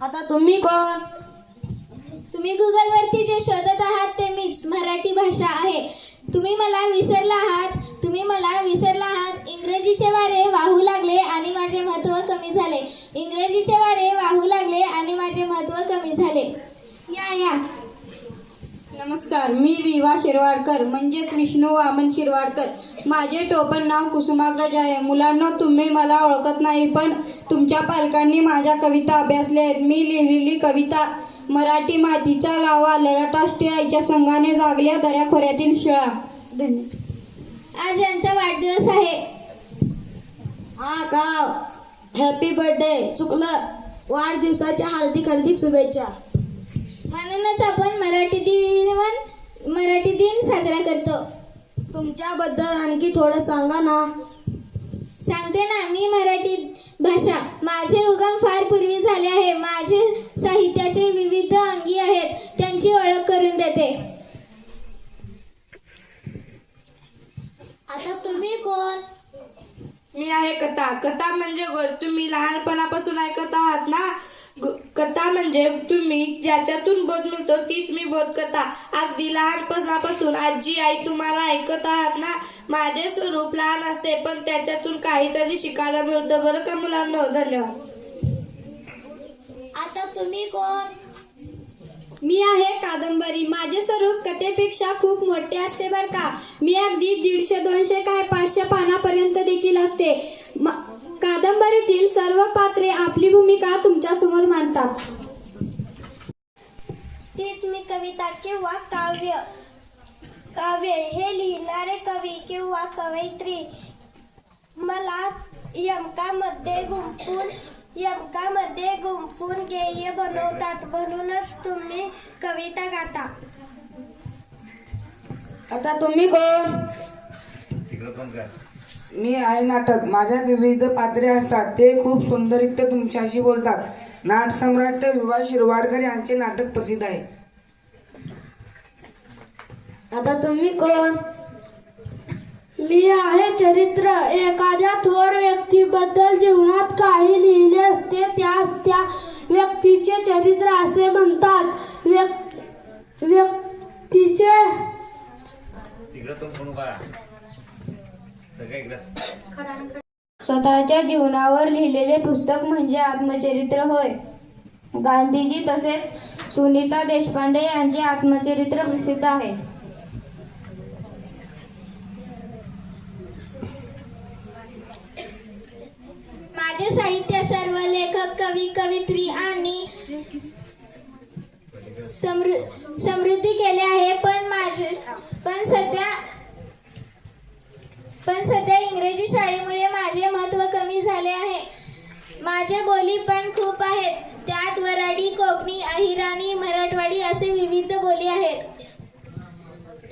आता तुम्ही कोण? तुम्ही गुगलवरती जे शोधत आहात ते मीच. मराठी भाषा आहे. तुम्ही मला विसरला आहात. तुम्ही मला विसरला आहात. इंग्रजीचे वारे वाहू लागले आणि माझे महत्त्व कमी झाले. इंग्रजीचे वारे मी विवा शिरवाडकर म्हणजेच विष्णू वामन शिरवाडकर. माझे टोपण नाव कुसुमाग्रज आहे. मुलांना तुम्ही मला ओळखत नाही पण तुमच्या पालकांनी माझ्या कविता अभ्यासल्या आहेत. मी लिहिलेली कविता मराठी मातीचा लावा लढाटाष्टी आईच्या संघाने जागल्या दऱ्याखोऱ्यातील शिळा. धन्यवाद आज यांचा वाढदिवस आहे. हा गाव हॅपी बर्थडे चुकलं. वाढदिवसाच्या हार्दिक हार्दिक शुभेच्छा. म्हणूनच आपण मराठी दिवन मराठी दिन साजरा करतो. तुमच्याबद्दल आणखी थोडं सांगा ना. सांगते ना मी मराठी भाषा. माझे उगम फार पूर्वी झाले आहे. माझे साहित्याचे विविध अंगी आहेत. त्यांची ओळख करून देते. आता तुम्ही कोण? मी आहे कथा. कथा म्हणजे गोष्ट तुम्ही लहानपणापासून ऐकत आहात ना? कथा म्हणजे तुम्ही ज्याच्यातून बोध मिळतो तीच मी बोध कथा अगदी लहानपणापासून आजी आई तुम्हाला ऐकत आहात ना? माझे स्वरूप लहान असते पण त्याच्यातून काहीतरी शिकायला मिळतं. बरं का मुलांना? धन्यवाद. आता तुम्ही कोण? मी आहे कादंबरी. माझे स्वरूप कथेपेक्षा खूप मोठे असते बर का? मी अगदी दीडशे दोनशे काय पाचशे पानापर्यंत देखील असते. कादंबरीतील सर्व पात्रे आपली भूमिका तुमच्यासमोर मांडतात. तीच मी कविता किंवा काव्य काव्य हे लिहिणारे कवी किंवा कवयित्री. मला यमकामध्ये गुंफून यमकामध्ये गुंफून गेय बनवतात म्हणूनच तुम्ही कविता गाता. आता तुम्ही कोण? मी आहे नाटक. माझ्यात विविध पात्रे असतात ते खूप सुंदररित्या तुमच्याशी बोलतात. नाट सम्राट विवा शिरवाडकर यांचे नाटक प्रसिद्ध आहे. आता तुम्ही कोण? मी आहे चरित्र. एखाद्या थोर व्यक्तीबद्दल जीवनात काही लिहिले असते त्यास त्या व्यक्तीचे चरित्र असे म्हणतात. व्यक- व्यक्तीचे स्वतःच्या जीवनावर लिहिलेले पुस्तक म्हणजे आत्मचरित्र होय. गांधीजी तसेच सुनीता देशपांडे यांचे आत्मचरित्र प्रसिद्ध आहे. माझे साहित्य सर्व लेखक कवी कवित्री आणि समृ- समृद्धी केले आहे पण माझे पण सध्या पण सध्या इंग्रजी शाळेमुळे माझे महत्त्व कमी झाले आहे. माझ्या बोली पण खूप आहेत. त्यात वराडी कोकणी अहिराणी मराठवाडी असे विविध बोली आहेत.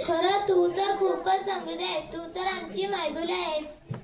खरं तू तर खूपच समृद्ध आहे तू तर आमची मायबोली आहेस.